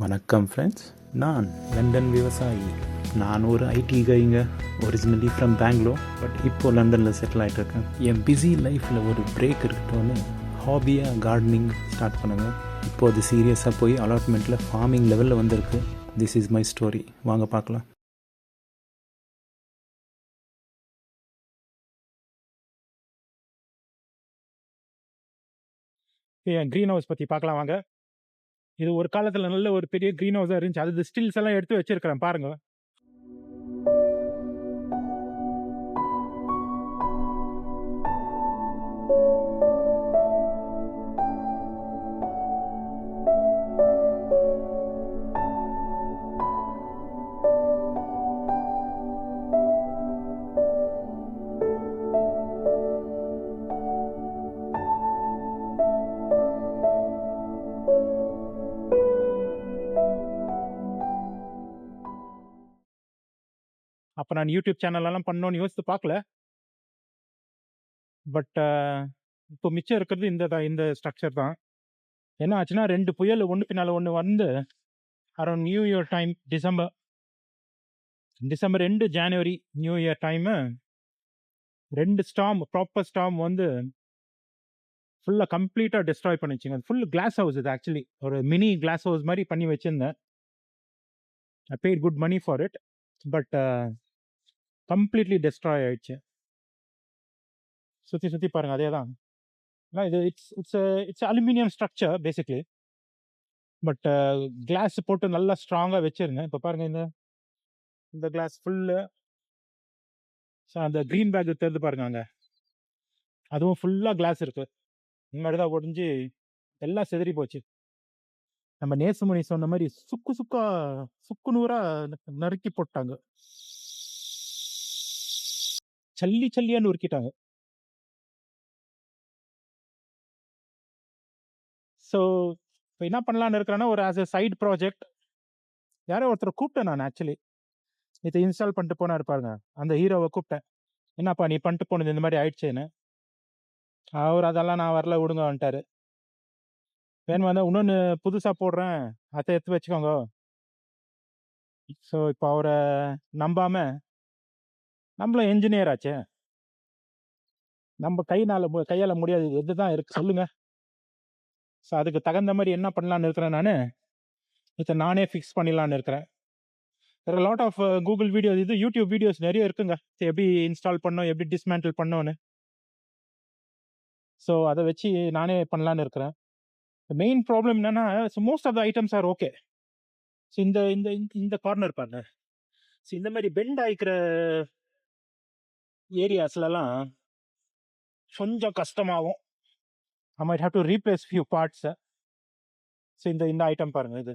வணக்கம் ஃப்ரெண்ட்ஸ் நான் லண்டன் விவசாயி. நான் ஒரு ஐடி கைங்க ஒரிஜினலி ஃப்ரம் பெங்களூர் பட் இப்போது லண்டனில் செட்டில் ஆகிட்டு இருக்கேன் என் பிஸி லைஃப்பில் ஒரு பிரேக் இருக்கட்டும்னு ஹாபியாக கார்டனிங் ஸ்டார்ட் பண்ணுங்கள் இப்போ அது சீரியஸாக போய் அலாட்மெண்ட்டில் ஃபார்மிங் லெவலில் வந்திருக்கு. திஸ் இஸ் மை ஸ்டோரி வாங்க பார்க்கலாம். என் க்ரீன் ஹவுஸ் பற்றி பார்க்கலாம் வாங்க. இது ஒரு காலத்தில் நல்ல ஒரு பெரிய க்ரீன் ஹவுஸாக இருந்துச்சு. அது ஸ்டில்ஸ் எல்லாம் எடுத்து வச்சிருக்கிறேன் பாருங்கள் அப்போ நான் யூடியூப் சேனலெல்லாம் பண்ணோன்னு யோசித்து பார்க்கல. பட் இப்போ மிச்சம் இருக்கிறது இந்த தான் இந்த ஸ்ட்ரக்சர் தான். என்ன ஆச்சுன்னா ரெண்டு புயல் ஒன்று பின்னால் ஒன்று வந்து around new year time December December ரெண்டு ஜனவரி நியூ இயர் டைமு ரெண்டு ஸ்டாம் ப்ராப்பர் ஸ்டாம் வந்து ஃபுல்லாக கம்ப்ளீட்டாக டிஸ்ட்ராய் பண்ணிச்சுங்க. ஃபுல் கிளாஸ் ஹவுஸ் இது ஆக்சுவலி ஒரு மினி கிளாஸ் ஹவுஸ் மாதிரி பண்ணி வச்சுருந்தேன். I paid good money for it but completely destroy ஆயிடுச்சு. சுற்றி சுற்றி பாருங்க அதே தான் இது it's it's it's aluminium structure basically but glass போட்டு நல்லா ஸ்ட்ராங்காக வச்சிருங்க. இப்போ பாருங்க இந்த இந்த கிளாஸ் ஃபுல்லு ஸோ அந்த க்ரீன் பேக் தெரிந்து பாருங்க அங்கே. அதுவும் ஃபுல்லாக கிளாஸ் இருக்கு. இந்த மாதிரி தான் ஒடிஞ்சு எல்லாம் செதறி போச்சு. நம்ம நேசுமணி சொன்ன மாதிரி சுக்கு சுக்கா சுக்கு நூறாக நறுக்கி போட்டாங்க. சல்லி சல்லியா நொறுக்கிட்டாங்க ஸோ இப்போ என்ன பண்ணலான்னு இருக்கிறேன்னா ஒரு ஆஸ் எ சைட் ப்ராஜெக்ட் யாரோ ஒருத்தர் கூப்பிட்டேன் நான் ஆக்சுவலி இதை இன்ஸ்டால் பண்ணிட்டு போனா இருப்பாருங்க அந்த ஹீரோவை கூப்பிட்டேன். என்னப்பா நீ பண்ணிட்டு போனது இந்த மாதிரி ஆயிடுச்சேன்னு? அவர் அதெல்லாம் நான் வரல விடுங்க வந்துட்டாரு. வேணுமா தான் இன்னொன்று புதுசாக போடுறேன். அதை எடுத்து வச்சுக்கோங்க. ஸோ இப்போ அவரை நம்பாமல் நம்மளும் என்ஜினியர் ஆச்சே. நம்ம கைனால மு- கையால முடியாது. எதுதான் இருக்கு. சொல்லுங்க. ஸோ அதுக்கு தகுந்த மாதிரி என்ன பண்ணலான்னு இருக்கிறேன் நான்? இதை நானே ஃபிக்ஸ் பண்ணிடலான்னு இருக்கிறேன். வேறு லாட் ஆஃப் கூகுள் வீடியோஸ் இது யூடியூப் வீடியோஸ் நிறைய இருக்குங்க. எப்படி இன்ஸ்டால் பண்ணோம்? எப்படி டிஸ்மேண்டில் பண்ணோன்னு ஸோ அதை வச்சு நானே பண்ணலான்னு இருக்கிறேன். மெயின் ப்ராப்ளம் என்னன்னா most of the items are okay so இந்த இந்த இந்த- இந்த கார்னர் பாருங்க. ஸோ இந்த மாதிரி பெண்ட் ஆகிக்கிற ஏரியாஸ்லலாம் கொஞ்சம் கஷ்டமாகும் I might have to replace few பார்ட்ஸை so இந்த இந்த ஐட்டம் பாருங்கள் இது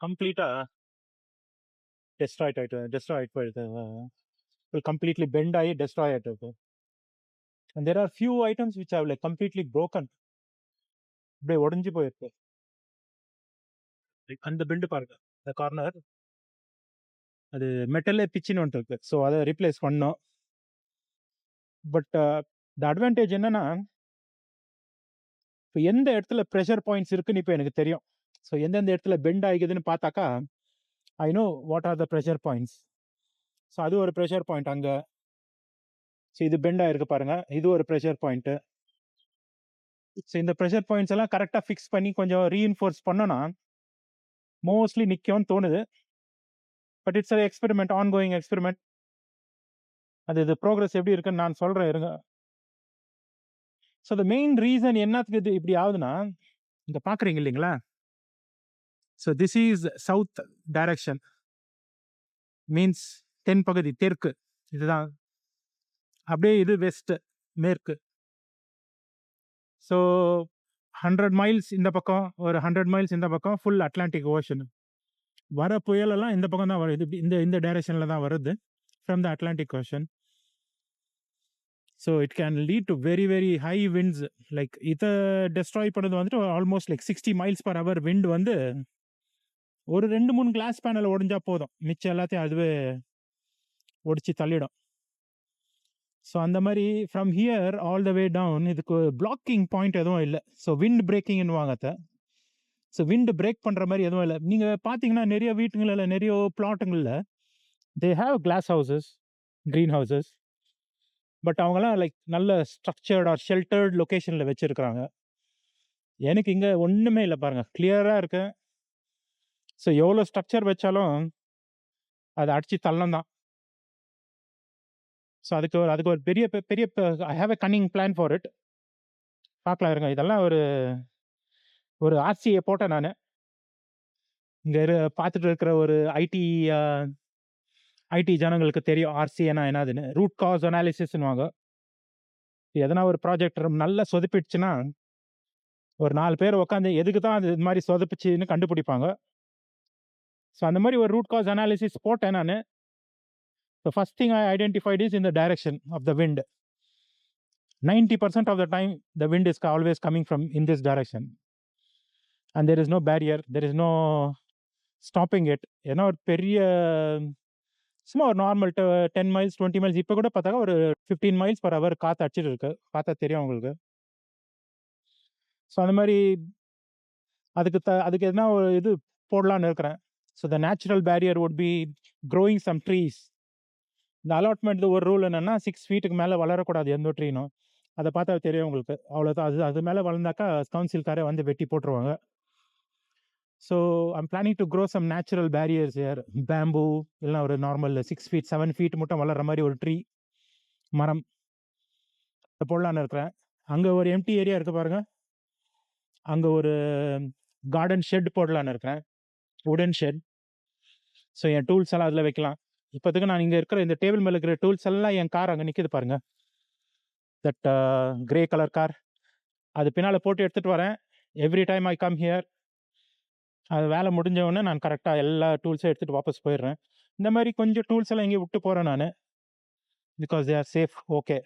கம்ப்ளீட்டாக டெஸ்ட்ராய்ட் ஆகிட்டு டெஸ்ட்ராய் ஆகிட்டு போயிடுது. கம்ப்ளீட்லி பெண்ட் ஆகி டெஸ்ட்ராய் ஆகிட்டு இருக்கு. And there are few items which have like completely broken அப்படியே உடஞ்சி போயிருக்கு. அந்த பெண்டு பாருங்க இந்த கார்னர் அது மெட்டலே பிச்சுன்னு வந்துட்டு இருக்கு ஸோ அதை ரீப்ளேஸ் பண்ணோம். பட் த அட்வான்டேஜ் என்னன்னா இப்போ எந்த இடத்துல ப்ரெஷர் பாயிண்ட்ஸ் இருக்குன்னு இப்போ எனக்கு தெரியும். ஸோ எந்தெந்த இடத்துல பெண்ட் ஆகிக்குதுன்னு பார்த்தாக்கா I know what are the pressure points so அது ஒரு ப்ரெஷர் பாயிண்ட் அங்கே. ஸோ இது பெண்ட் ஆகிருக்கு பாருங்க. இது ஒரு ப்ரெஷர் பாயிண்ட்டு ஸோ இந்த ப்ரெஷர் பாயிண்ட்ஸ் எல்லாம் கரெக்டாக ஃபிக்ஸ் பண்ணி கொஞ்சம் ரீஇன்ஃபோர்ஸ் பண்ணோன்னா மோஸ்ட்லி நிற்கும்னு தோணுது. But it's experiment on going experiment அது இது ப்ரோக்ரஸ் எப்படி இருக்குன்னு நான் சொல்கிறேன் இருங்க. ஸோ த மெயின் ரீசன் என்னத்துக்கு இது இப்படி ஆகுதுன்னா இந்த பார்க்குறீங்க இல்லைங்களா? So this is south direction means தென் பகுதி தெற்கு. இதுதான். அப்படியே இது வெஸ்ட்டு மேற்கு. ஸோ ஹண்ட்ரட் மைல்ஸ் இந்த பக்கம் ஒரு ஹண்ட்ரட் மைல்ஸ் இந்த பக்கம் ஃபுல் அட்லாண்டிக் ஓஷன் வர புயலெல்லாம் இந்த பக்கம் தான் வருது இப்படி இந்த இந்த டைரக்ஷனில் தான் வருது. From the Atlantic Ocean. So it can lead to very very high winds like இதை டெஸ்ட்ராய் பண்ணது வந்துட்டு almost like sixty miles per hour wind வந்து ஒரு ரெண்டு மூணு கிளாஸ் பேனல் உடஞ்சா போதும். மிச்சம் எல்லாத்தையும் அதுவே ஒடிச்சு தள்ளிடும். ஸோ அந்த மாதிரி from here all the way down இதுக்கு பிளாக்கிங் பாயிண்ட் எதுவும் இல்லை. ஸோ விண்ட் பிரேக்கிங்னுவாங்க ஸோ விண்டு பிரேக் பண்ணுற மாதிரி எதுவும் இல்லை. நீங்கள் பார்த்தீங்கன்னா நிறைய வீட்டுங்களில் நிறைய பிளாட்டுங்களில் they have glass houses green houses but அவங்களாம் லைக் நல்ல ஸ்ட்ரக்சர்ட் ஆர் ஷெல்டர்ட் லொக்கேஷனில் வச்சுருக்குறாங்க. எனக்கு இங்கே ஒன்றுமே இல்லை பாருங்கள் கிளியராக இருக்கு. ஸோ எவ்வளோ ஸ்ட்ரக்சர் வச்சாலும் அதை அடித்து தள்ளம் தான். ஸோ அதுக்கு ஒரு அதுக்கு ஒரு பெரிய பெ- பெரிய I have a cunning plan for it பார்க்கலாம் இருங்க. இதெல்லாம் ஒரு ஒரு ஆர்சியை போட்டேன் நான். இங்கே இரு பார்த்துட்டு இருக்கிற ஒரு ஐடி ஐடி ஜனங்களுக்கு தெரியும். ஆர்சிஏனா என்னதுன்னு. ரூட் காஸ் அனாலிசிஸ்னுவாங்க எதனா ஒரு ப்ராஜெக்ட் நல்லா சொதப்பிடுச்சுன்னா ஒரு நாலு பேர் உட்காந்து எதுக்கு தான் அது இது மாதிரி சொதப்பிச்சுன்னு கண்டுபிடிப்பாங்க. ஸோ அந்த மாதிரி ஒரு ரூட் காஸ் அனாலிசிஸ் போட்டேன் நான். So first thing I identified is in the direction of the wind ninety percent of the time the wind is always coming from in this direction and there is no barrier there is no stopping it ஏன்னா ஒரு பெரிய சும்மா ஒரு normal ten miles twenty miles இப்போ கூட பார்த்தாக்கா ஒரு fifteen miles per hour காற்று அடிச்சிட்டு இருக்கு. பார்த்தா தெரியும் உங்களுக்கு. ஸோ அந்த மாதிரி அதுக்கு த அதுக்கு எதனா ஒரு இது போடலான்னு இருக்கிறேன். So the natural barrier would be growing some trees இந்த அலாட்மெண்ட் ஒரு ரூல் என்னென்னா சிக்ஸ் ஃபீட்டுக்கு மேலே வளரக்கூடாது எந்த ட்ரீனும் அதை பார்த்தா தெரியும் உங்களுக்கு. அவ்வளோதான் அது அது மேலே வளர்ந்தாக்கா கவுன்சில்காரே வந்து வெட்டி போட்டுருவாங்க. So I'm planning to grow some natural barriers or bamboo இல்லைனா ஒரு normal six feet seven feet மட்டும் வளர்கிற மாதிரி ஒரு ட்ரீ மரம் போடலான்னு இருக்கிறேன். அங்கே ஒரு எம்டி ஏரியா இருக்குது பாருங்கள் அங்கே ஒரு கார்டன் ஷெட் போடலான்னு இருக்கிறேன். உடன் ஷெட் ஸோ என் டூல்ஸ் எல்லாம் அதில் வைக்கலாம். இப்போதுக்கு நான் இங்கே இருக்கிற இந்த டேபிள் மேலே இருக்கிற டூல்ஸ் எல்லாம் என் கார் அங்கே நிற்கிது பாருங்க. தட் கிரே கலர் கார் அது பின்னால் போட்டு எடுத்துகிட்டு வரேன். Every time I come here அது வேலை முடிஞ்சவொடனே நான் கரெக்டாக எல்லா டூல்ஸும் எடுத்துகிட்டு வாபஸ் போயிடுறேன். இந்த மாதிரி கொஞ்சம் டூல்ஸ் எல்லாம் இங்கே விட்டு போகிறேன் நான். Because they are safe okay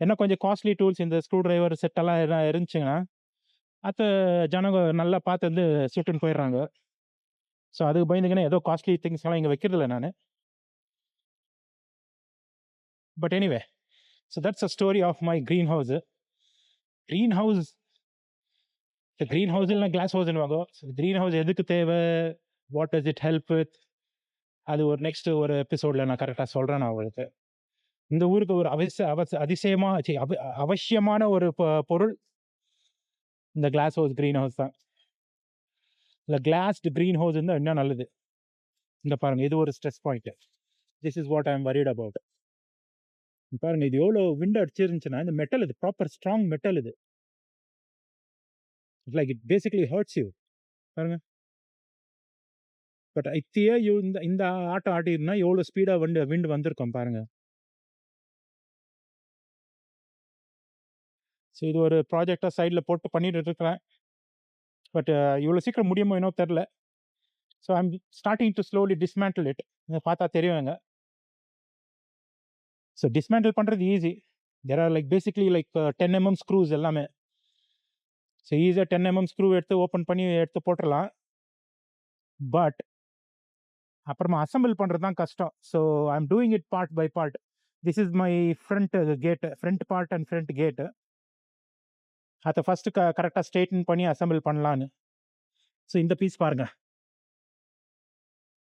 ஏன்னா கொஞ்சம் காஸ்ட்லி டூல்ஸ் இந்த ஸ்க்ரூ டிரைவர் செட்டெல்லாம் எதனா இருந்துச்சுங்கன்னா அதை ஜனங்க நல்லா பார்த்து வந்து சுட்டுன்னு போயிடுறாங்க. ஸோ அதுக்கு பயந்துங்கன்னா ஏதோ காஸ்ட்லி திங்ஸ் எல்லாம் இங்கே வைக்கிறதில்ல நான். But anyway so that's a story of my green house green house so green house இல்லை கிளாஸ் ஹவுஸ்னுவாங்க க்ரீன் ஹவுஸ் எதுக்கு தேவை? What is it help with அது ஒரு நெக்ஸ்ட் ஒரு எபிசோடில் நான் கரெக்டாக சொல்கிறேன் நான் உங்களுக்கு. இந்த ஊருக்கு ஒரு அவச அவச அதிசயமாக சரி அவ அவசியமான ஒரு பொருள் இந்த கிளாஸ் ஹவுஸ் க்ரீன் ஹவுஸ் தான். இல்லை கிளாஸ்டு க்ரீன் ஹவுஸ் இருந்தால் இன்னும் நல்லது? இந்த பாருங்க இது ஒரு stress point this is what I am worried about பாருங்க இது எவ்வளோ விண்டோ அடிச்சிருந்துச்சுன்னா இந்த மெட்டல் இது ப்ராப்பர் ஸ்ட்ராங் மெட்டல் இது. Like it basically hurts you பாருங்க. பட் இத்தையே யூ இந்த இந்த ஆட்டம் ஆட்டிருந்தா எவ்வளோ ஸ்பீடாக வந்து விண்டு வந்திருக்கும் பாருங்க. ஸோ இது ஒரு ப்ராஜெக்டாக சைடில் போட்டு பண்ணிட்டு இருக்கிறேன். பட் இவ்வளோ சீக்கிரம் முடியுமோ என்னோ தெரில. So I'm starting to slowly dismantle it பார்த்தா தெரியுங்க ஸோ டிஸ்மேண்டில் பண்ணுறது easy there are like basically like ten mm screws எல்லாமே. ஸோ ஈஸியாக டென் எம்எம் ஸ்க்ரூ எடுத்து ஓப்பன் பண்ணி எடுத்து போட்டுடலாம் பட் அப்புறமா அசம்பிள் பண்ணுறது தான் கஷ்டம். So I am doing it part by part this is my front gate front part and front gate அதை ஃபஸ்ட்டு க கரெக்டாக ஸ்ட்ரெயிட்டன் பண்ணி அசம்பிள் பண்ணலான்னு ஸோ இந்த பீஸ் பாருங்க.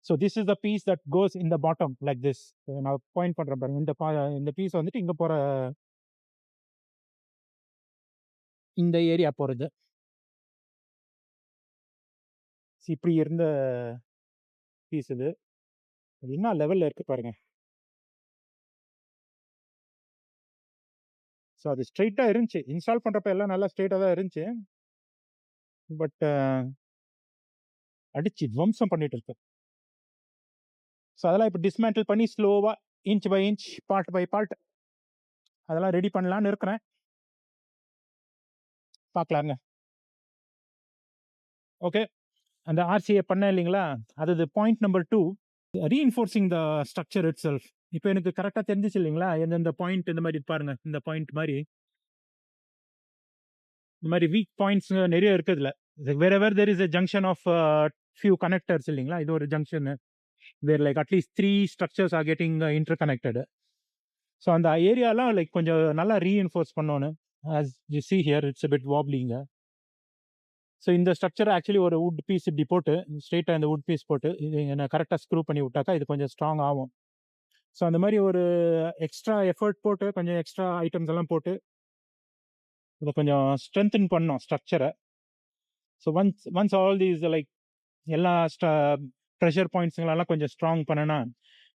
So this is the piece that goes in the bottom like this நான் point பண்ணுறேன் பாருங்க. இந்த பா இந்த பீஸ் வந்துட்டு இங்கே போகிற இந்த ஏரியா போகிறது இப்படி இருந்த பீஸ் இது. என்ன லெவலில் இருக்குது பாருங்க. ஸோ அது ஸ்ட்ரைட்டாக இருந்துச்சு. இன்ஸ்டால் பண்ணுறப்ப எல்லாம் நல்லா ஸ்ட்ரைட்டாக தான் இருந்துச்சு. பட் அடிச்சு துவம்சம் பண்ணிட்டு இருக்கு. ஸோ அதெல்லாம் இப்போ டிஸ்மேண்டில் பண்ணி ஸ்லோவாக inch by inch part by part அதெல்லாம் ரெடி பண்ணலான்னு இருக்கிறேன். பார்க்கலாங்க ஓகே அந்த ஆர்சிஏ பண்ண இல்லைங்களா? அது point number two reinforcing the structure itself இப்போ எனக்கு கரெக்டாக தெரிஞ்சிச்சு இல்லைங்களா? எந்தெந்த பாயிண்ட் இந்த மாதிரி பாருங்க. இந்த பாயிண்ட் மாதிரி. இந்த மாதிரி வீக் பாயிண்ட்ஸ் நிறைய இருக்குதுல. வேற where there is a junction of few connectors இல்லைங்களா? இது ஒரு junction where like at least three structures are getting interconnected so அந்த ஏரியாலாம் லைக் கொஞ்சம் நல்லா ரீஎன்ஃபோர்ஸ் பண்ணோன்னு as you see here it's bit wobbling so இந்த ஸ்ட்ரக்சர் ஆக்சுவலி ஒரு வுட் பீஸ் இப்படி போட்டு ஸ்ட்ரெயிட்டாக இந்த வுட் பீஸ் போட்டு இது என்ன கரெக்டாக ஸ்க்ரூ பண்ணி விட்டாக்கா இது கொஞ்சம் ஸ்ட்ராங் ஆகும். ஸோ அந்த மாதிரி ஒரு எக்ஸ்ட்ரா எஃபர்ட் போட்டு கொஞ்சம் எக்ஸ்ட்ரா ஐட்டம்ஸ் எல்லாம் போட்டு இதை கொஞ்சம் ஸ்ட்ரென்தன் பண்ணோம் ஸ்ட்ரக்சரை so once once all these like எல்லா ஸ்ட ப்ரெஷர் பாயிண்ட்ஸுங்களெல்லாம் கொஞ்சம் ஸ்ட்ராங் பண்ணனா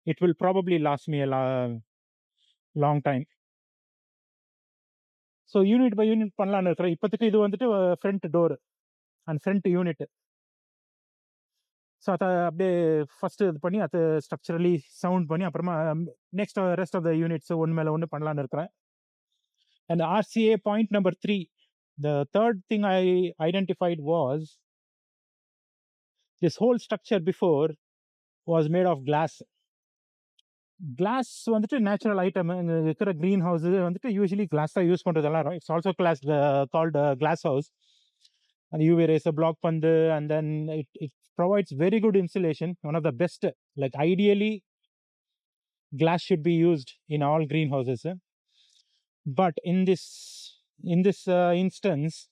it will probably last me law long time so unit by unit பண்ணலான்னு இருக்கிறேன். இப்போதைக்கு இது வந்துட்டு front door and front unit so அதை அப்படியே ஃபஸ்ட்டு இது பண்ணி அதை ஸ்ட்ரக்சரலி சவுண்ட் பண்ணி அப்புறமா next rest of the units ஒன்று மேலே ஒன்று பண்ணலான்னு இருக்கிறேன். And RCA point number three the third thing I identified was this whole structure before was made of glass class வந்துட்டு நேச்சுரல் ஐட்டம் இங்கே இருக்கிற க்ரீன் ஹவுஸ் வந்துட்டு யூஸ்வலி கிளாஸ் தான் யூஸ் பண்ணுறதெல்லாம் it's also glass called glass house அந்த UV ரேஸை black பண்ணு and then it it provides very good insulation one of the best like ideally glass should be used in all greenhouses eh? but in this in this uh, instance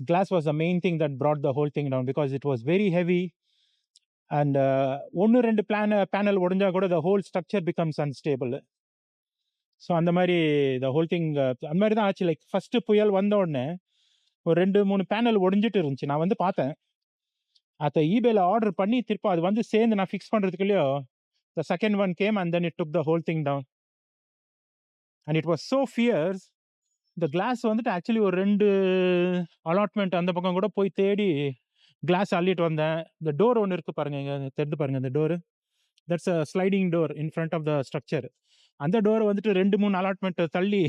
glass was the main thing that brought the whole thing down because it was very heavy and uh, ஒன்று ரெண்டு plan panel உடஞ்சா கூட the whole structure becomes unstable so அந்த மாதிரி த whole thing அந்த மாதிரி தான் ஆச்சு. லைக் ஃபஸ்ட்டு புயல் வந்த உடனே ஒரு ரெண்டு மூணு பேனல் ஒடிஞ்சிட்டு இருந்துச்சு. நான் வந்து பார்த்தேன். அதை ஈபேல ஆர்டர் பண்ணி திருப்ப அது வந்து சேர்ந்து நான் fix பண்ணுறதுக்குள்ளேயோ the second one came and then it took the whole thing down and it was so fierce the glass வந்துட்டு ஆக்சுவலி ஒரு ரெண்டு அலாட்மெண்ட் அந்த பக்கம் கூட போய் தேடி கிளாஸ் அள்ளிட்டு வந்தேன். இந்த டோர் ஒன்று இருக்குது பாருங்க இங்கே தெரிந்து பாருங்க இந்த door that's a sliding door in front of the structure அந்த டோர் வந்துட்டு ரெண்டு மூணு அலாட்மெண்ட் தள்ளி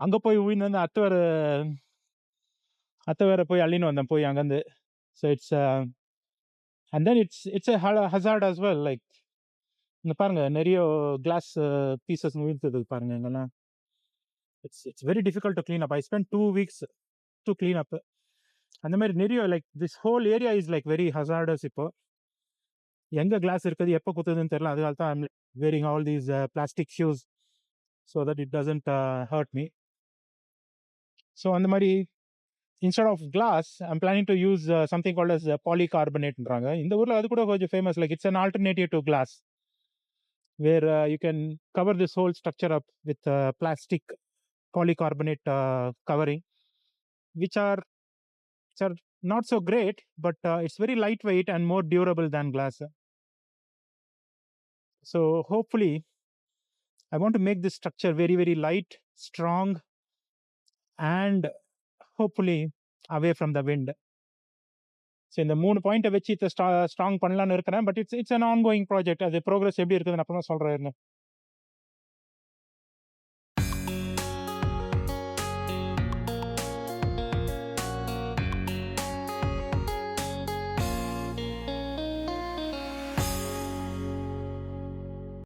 அங்கே போய் உயிர்ந்து வந்து அத்தை வேற அத்தை வேற போய் அள்ளின்னு வந்தேன் போய் அங்கேருந்து. So it's and then it's it's hazard as well like இங்கே பாருங்க நிறைய கிளாஸ் பீசஸ் விழுந்தது பாருங்க இங்கெல்லாம். It's it's very difficult to clean up I spend two weeks to clean up அந்த மாதிரி நிறைய like this whole area is like very hazardous இப்போ. எங்க கிளாஸ் இருக்குது எப்போ குத்துதுன்னு தெரியல. அதனால தான் I'm wearing all these plastic shoes so that it doesn't hurt me so அந்த மாதிரி instead of glass I'm planning to use something called as பாலிகார்பனேட்ன்றாங்க இந்த ஊரில் அது கூட கொஞ்சம் famous like it's an alternative to glass where uh, you can cover this whole structure up with uh, plastic polycarbonate uh, covering which are which are not so great but uh, it's very lightweight and more durable than glass so hopefully i want to make this structure very very light strong and hopefully away from the wind so இந்த மூணு பாயிண்ட்டை வச்சு இதை straw strong பண்ணலான்னு இருக்கிறேன் but it's it's an ongoing project அது progress எப்படி இருக்குதுன்னு அப்புறமா சொல்கிறேன்